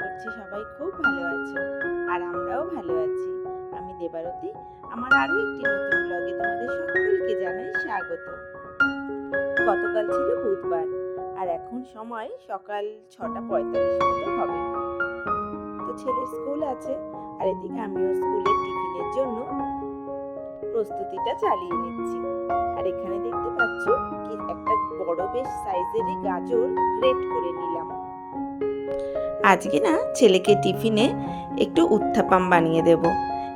করছি সবাই খুব ভালো আছো আর আমরাও ভালো আছি। আমি দেবারতী, আমার আরও একটি নতুন ব্লগে তোমাদের সকলকে জানাই স্বাগত। গতকাল ছিল বুধবার আর এখন সময় সকাল ছটা পঁয়তাল্লিশ মতো হবে। তো ছেলের স্কুল আছে আর এদিকে আমিও স্কুলের টিফিনের জন্য প্রস্তুতিটা চালিয়ে নিচ্ছি। আর এখানে দেখতে পাচ্ছ কি একটা বড় বেশ সাইজেরই গাজর গ্রেট করে নিলাম। আজকে না ছেলেকে টিফিনে একটু উত্থাপাম বানিয়ে দেব।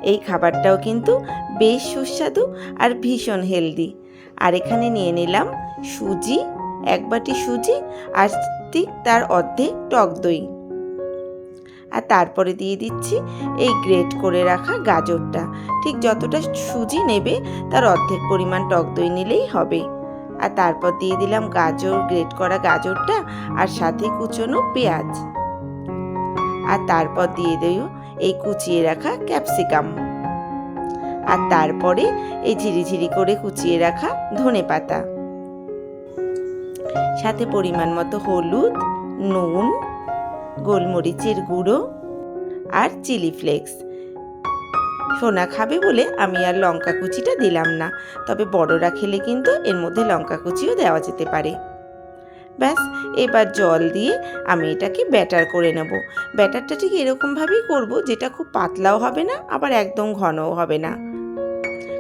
এই খাবারটাও কিন্তু বেশ সুস্বাদু আর ভীষণ হেলদি। আর এখানে নিয়ে নিলাম সুজি, এক বাটি সুজি আর ঠিক তার অর্ধেক টক দই। আর তারপরে দিয়ে দিচ্ছি এই গ্রেট করে রাখা গাজরটা। ঠিক যতটা সুজি নেবে তার অর্ধেক পরিমাণ টক দই নিলেই হবে। আর তারপর দিয়ে দিলাম গাজর, গ্রেট করা গাজরটা আর সাথে কুচোনো পেঁয়াজ। আর তারপর দিয়ে দিও এই কুচিয়ে রাখা ক্যাপসিকাম। আর তারপরে এই ঝিরিঝিরি করে কুচিয়ে রাখা ধনে পাতা। সাথে পরিমাণ মতো হলুদ, নুন, গোলমরিচের গুঁড়ো আর চিলি ফ্লেক্স। সোনা খাবে বলে আমি আর লঙ্কা কুচিটা দিলাম না, তবে বড়রা খেলে কিন্তু এর মধ্যে লঙ্কা কুচিও দেওয়া যেতে পারে। ব্যাস, এবার জল দিয়ে আমি এটাকে ব্যাটার করে নেব। ব্যাটারটা ঠিক এরকমভাবেই করব, যেটা খুব পাতলাও হবে না, আবার একদম ঘনও হবে না।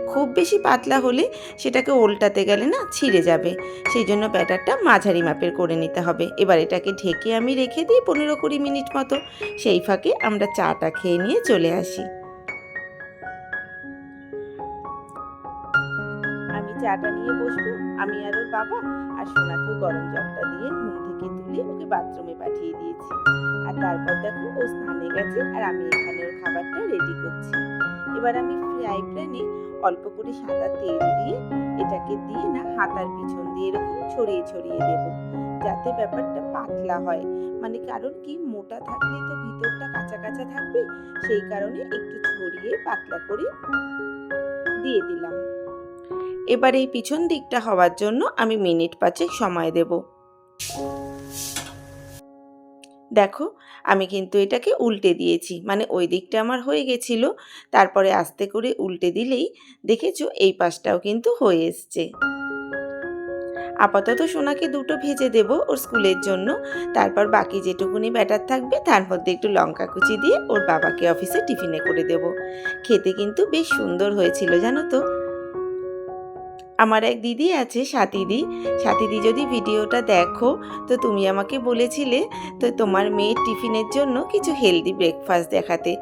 খুব বেশি পাতলা হলে সেটাকে ওল্টাতে গেলে না ছিঁড়ে যাবে। সেই জন্য ব্যাটারটা মাঝারি মাপের করে নিতে হবে। এবার এটাকে ঢেকে আমি রেখে দিই পনেরো কুড়ি মিনিট মতো। সেই ফাঁকে আমরা চাটা খেয়ে নিয়ে চলে আসি। চাটা নিয়ে বসবো। আমি আর ওর বাবা আর সোনাকেও গরম জলটা দিয়ে ঘুম থেকে তুলে ওকে বাথরুমে পাঠিয়ে দিয়েছি। আর তারপর দেখো ও স্নানে গেছে আর আমি এখানে ওর খাবারটা রেডি করছি। এবার আমি ফ্রাই প্যানে অল্প করে সাদা তেল দিয়ে এটাকে দিয়ে না হাতার পিছন দিয়ে এরকম ছড়িয়ে ছড়িয়ে দেব, যাতে ব্যাপারটা পাতলা হয়। মানে কারণ কি, মোটা থাকলে তো ভিতরটা কাঁচা কাঁচা থাকবে, সেই কারণে একটু ছড়িয়ে পাতলা করে দিয়ে দিলাম। এবার এই পিছন দিকটা হওয়ার জন্য আমি মিনিট পাঁচেক সময় দেব। দেখো, আমি কিন্তু এটাকে উল্টে দিয়েছি মানে ওই দিকটা আমার হয়ে গেছিল, তারপরে আস্তে করে উল্টে দিলেই দেখেছ এই পাশটাও কিন্তু হয়ে এসছে। আপাতত সোনাকে দুটো ভেজে দেব ওর স্কুলের জন্য, তারপর বাকি যেটুকুনি ব্যাটার থাকবে তার মধ্যে একটু লঙ্কা কুচি দিয়ে ওর বাবাকে অফিসে টিফিনে করে দেব। খেতে কিন্তু বেশ সুন্দর হয়েছিল, জানো তো? আমার এক দিদি আছে সাথীদি সাথীদি যদি ভিডিওটা দেখো, তো তুমি আমাকে বলেছিলে, তো তোমার মেয়ের টিফিনের জন্য কিছু হেলদি ব্রেকফাস্ট দেখাতে।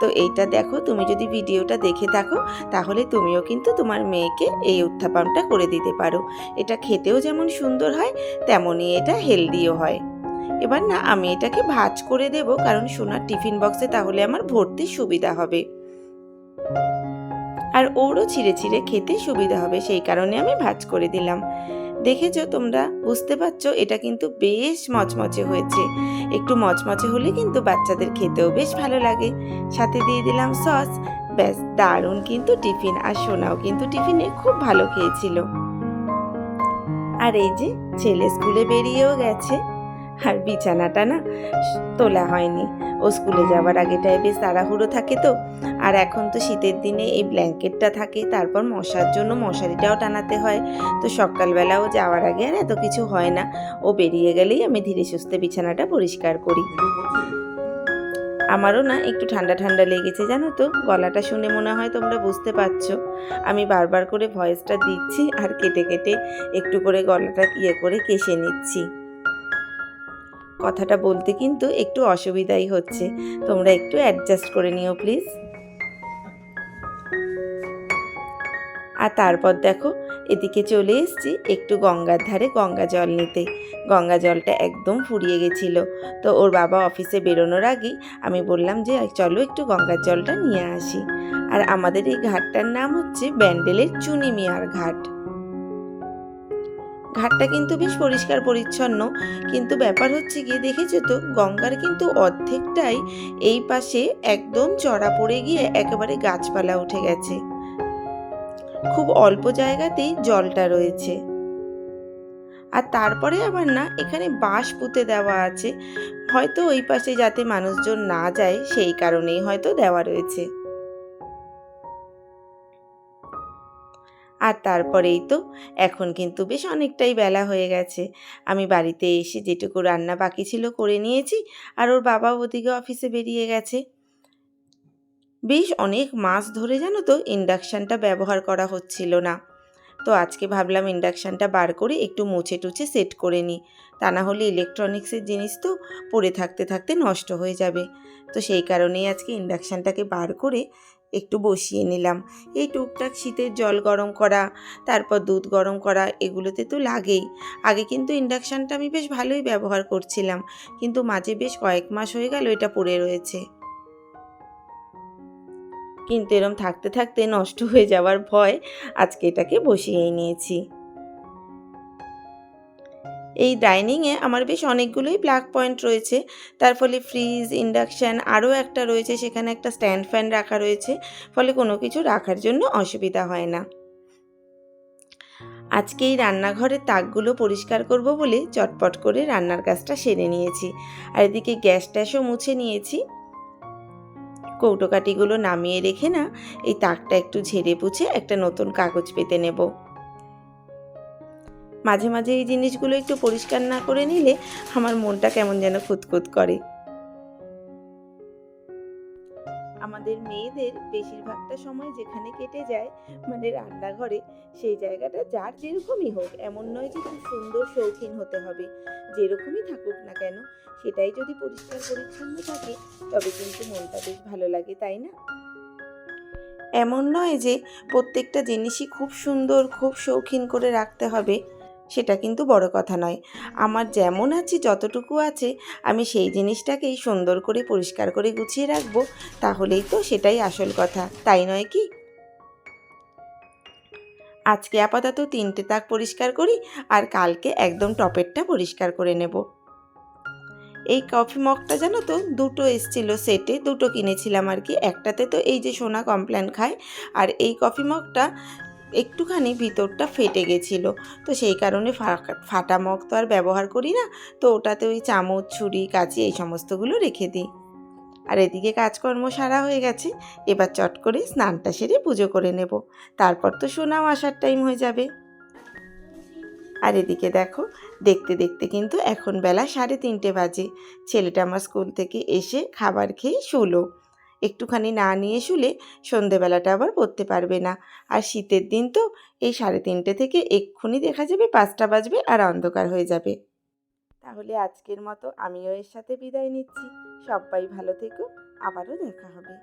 তো এইটা দেখো, তুমি যদি ভিডিওটা দেখে থাকো, তাহলে তুমিও কিন্তু তোমার মেয়েকে এই উত্থাপামটা করে দিতে পারো। এটা খেতেও যেমন সুন্দর হয়, তেমনই এটা হেলদিও হয়। এবার না, আমি এটাকে ভাজ করে দেব, কারণ সোনার টিফিন বক্সে তাহলে আমার ভর্তি সুবিধা হবে। আর ওরও ছিঁড়ে ছিঁড়ে খেতে সুবিধা হবে, সেই কারণে আমি ভাজ করে দিলাম। দেখেছ তোমরা? বুঝতে পারছ? এটা কিন্তু বেশ মচমচে হয়েছে। একটু মচমচে হলে কিন্তু বাচ্চাদের খেতেও বেশ ভালো লাগে। সাথে দিয়ে দিলাম সস। ব্যাস, দারুণ কিন্তু টিফিন। আর সোনাও কিন্তু টিফিনে খুব ভালো খেয়েছিল। আর এই যে, ছেলে স্কুলে বেরিয়েও গেছে। আর বিছানাটা না তোলা হয়নি। ও স্কুলে যাওয়ার আগেটায় বেশ তাড়াহুড়ো থাকে তো। আর এখন তো শীতের দিনে এই ব্ল্যাঙ্কেটটা থাকে, তারপর মশার জন্য মশারিটাও টানাতে হয়। তো সকালবেলা ও যাওয়ার আগে আর এত কিছু হয় না। ও বেরিয়ে গেলেই আমি ধীরে সুস্থে বিছানাটা পরিষ্কার করি। আমারও না একটু ঠান্ডা ঠান্ডা লেগেছে, জানো তো। গলাটা শুনে মনে হয় তোমরা বুঝতে পারছ। আমি বারবার করে ভয়েসটা দিচ্ছি আর কেটে কেটে একটু করে গলাটা ইয়ে করে কেশে নিচ্ছি। কথাটা বলতে কিন্তু একটু অসুবিধাই হচ্ছে। তোমরা একটু অ্যাডজাস্ট করে নিও প্লিজ আর তারপর দেখো, এদিকে চলে এসেছি একটু গঙ্গার ধারে গঙ্গা জল নিতে। গঙ্গা জলটা একদম ফুরিয়ে গেছিল। তো ওর বাবা অফিসে বেরোনোর আগেই আমি বললাম যে, চলো একটু গঙ্গার জলটা নিয়ে আসি। আর আমাদের এই ঘাটটার নাম হচ্ছে ব্যান্ডেলের চুনি মিয়ার ঘাট। ঘাটটা কিন্তু বেশ পরিষ্কার পরিচ্ছন্ন। কিন্তু ব্যাপার হচ্ছে গিয়ে দেখেছ তো, গঙ্গার কিন্তু অর্ধেকটাই এই পাশে একদম চড়া পড়ে গিয়ে একেবারে গাছপালা উঠে গেছে। খুব অল্প জায়গাতেই জলটা রয়েছে। আর তারপরে আবার না, এখানে বাঁশ পুঁতে দেওয়া আছে। হয়তো ওই পাশে যাতে মানুষজন না যায়, সেই কারণেই হয়তো দেওয়া রয়েছে। আর তারপরেই তো এখন কিন্তু বেশ অনেকটাই বেলা হয়ে গেছে। আমি বাড়িতে এসে যেটুকু রান্না বাকি ছিল করে নিয়েছি আর ওর বাবা ওদিকে অফিসে বেরিয়ে গেছে। বেশ অনেক মাস ধরে জানো তো ইন্ডাকশানটা ব্যবহার করা হচ্ছিল না। তো আজকে ভাবলাম ইন্ডাকশানটা বার করে একটু মুছে টুছে সেট করে নিই। তা না হলে ইলেকট্রনিক্সের জিনিস তো পড়ে থাকতে থাকতে নষ্ট হয়ে যাবে। তো সেই কারণেই আজকে ইন্ডাকশানটাকে বার করে একটু বসিয়ে নিলাম। এই টুকটাক শীতের জল গরম করা, তারপর দুধ গরম করা, এগুলোতে তো লাগেই। আগে কিন্তু ইন্ডাকশানটা আমি বেশ ভালোই ব্যবহার করছিলাম, কিন্তু মাঝে বেশ কয়েক মাস হয়ে গেল এটা পড়ে রয়েছে। কিন্তু এরম থাকতে থাকতে নষ্ট হয়ে যাওয়ার ভয় আজকে এটাকে বসিয়েই নিয়েছি। এই ডাইনিংয়ে আমার বেশ অনেকগুলোই প্লাগ পয়েন্ট রয়েছে। তার ফলে ফ্রিজ, ইন্ডাকশান আরও একটা রয়েছে, সেখানে একটা স্ট্যান্ড ফ্যান রাখা রয়েছে। ফলে কোনো কিছু রাখার জন্য অসুবিধা হয় না। আজকে এই রান্নাঘরের তাকগুলো পরিষ্কার করব বলে চটপট করে রান্নার কাজটা সেরে নিয়েছি। আর এদিকে গ্যাস ট্যাসও মুছে নিয়েছি। কৌটোকাটিগুলো নামিয়ে রেখে না এই তাকটা একটু ঝেড়ে পুছে একটা নতুন কাগজ পেতে নেব। মাঝে মাঝে এই জিনিসগুলো একটু পরিষ্কার না করে নিলে আমার মনটা কেমন যেন খুঁতখুত করে। আমাদের মেয়েদের বেশিরভাগটা সময় যেখানে কেটে যায় মানে রান্নাঘরে, সেই জায়গাটা যার যেরকমই হোক, এমন নয় যে খুব সুন্দর শৌখিন হতে হবে। যেরকমই থাকুক না কেন, সেটাই যদি পরিষ্কার পরিচ্ছন্ন থাকে, তবে কিন্তু মনটা বেশ ভালো লাগে, তাই না? এমন নয় যে প্রত্যেকটা জিনিসই খুব সুন্দর, খুব শৌখিন করে রাখতে হবে। সেটা কিন্তু বড় কথা নয়। আমার যেমন আছে, যতটুকু আছে, আমি সেই জিনিসটাকেই সুন্দর করে, পরিষ্কার করে গুছিয়ে রাখব, তাহলেই তো সেটাই আসল কথা, তাই নয় কি? আজকে আপাতত তিনটে তাক পরিষ্কার করি, আর কালকে একদম টপেরটা পরিষ্কার করে নেব। এই কফি মগটা জানো তো, দুটো এসছিল সেটে, দুটো কিনেছিলাম আর কি, একটাতে তো এই যে সোনা কমপ্ল্যান খায়, আর এই কফি মগটা একটুখানি ভিতরটা ফেটে গেছিল। তো সেই কারণে ফাটা মগ তো আর ব্যবহার করি না। তো ওটাতে ওই চামচ, ছুরি, কাঁচি এই সমস্তগুলো রেখে দিই। আর এদিকে কাজকর্ম সারা হয়ে গেছে। এবার চট করে স্নানটা সেরে পুজো করে নেব। তারপর তো সোনাও আসার টাইম হয়ে যাবে। আর এদিকে দেখো, দেখতে দেখতে কিন্তু এখন বেলা সাড়ে তিনটে বাজে। ছেলেটা আমার স্কুল থেকে এসে খাবার খেয়ে শুলো। একটুখানি না নিয়ে শুলে সন্ধেবেলাটা আবার পড়তে পারবে না। আর শীতের দিন তো এই সাড়ে তিনটে থেকে এক্ষুনি দেখা যাবে পাঁচটা বাজবে আর অন্ধকার হয়ে যাবে। তাহলে আজকের মতো আমিও এর সাথে বিদায় নিচ্ছি। সবাই ভালো থেকো, আবারও দেখা হবে।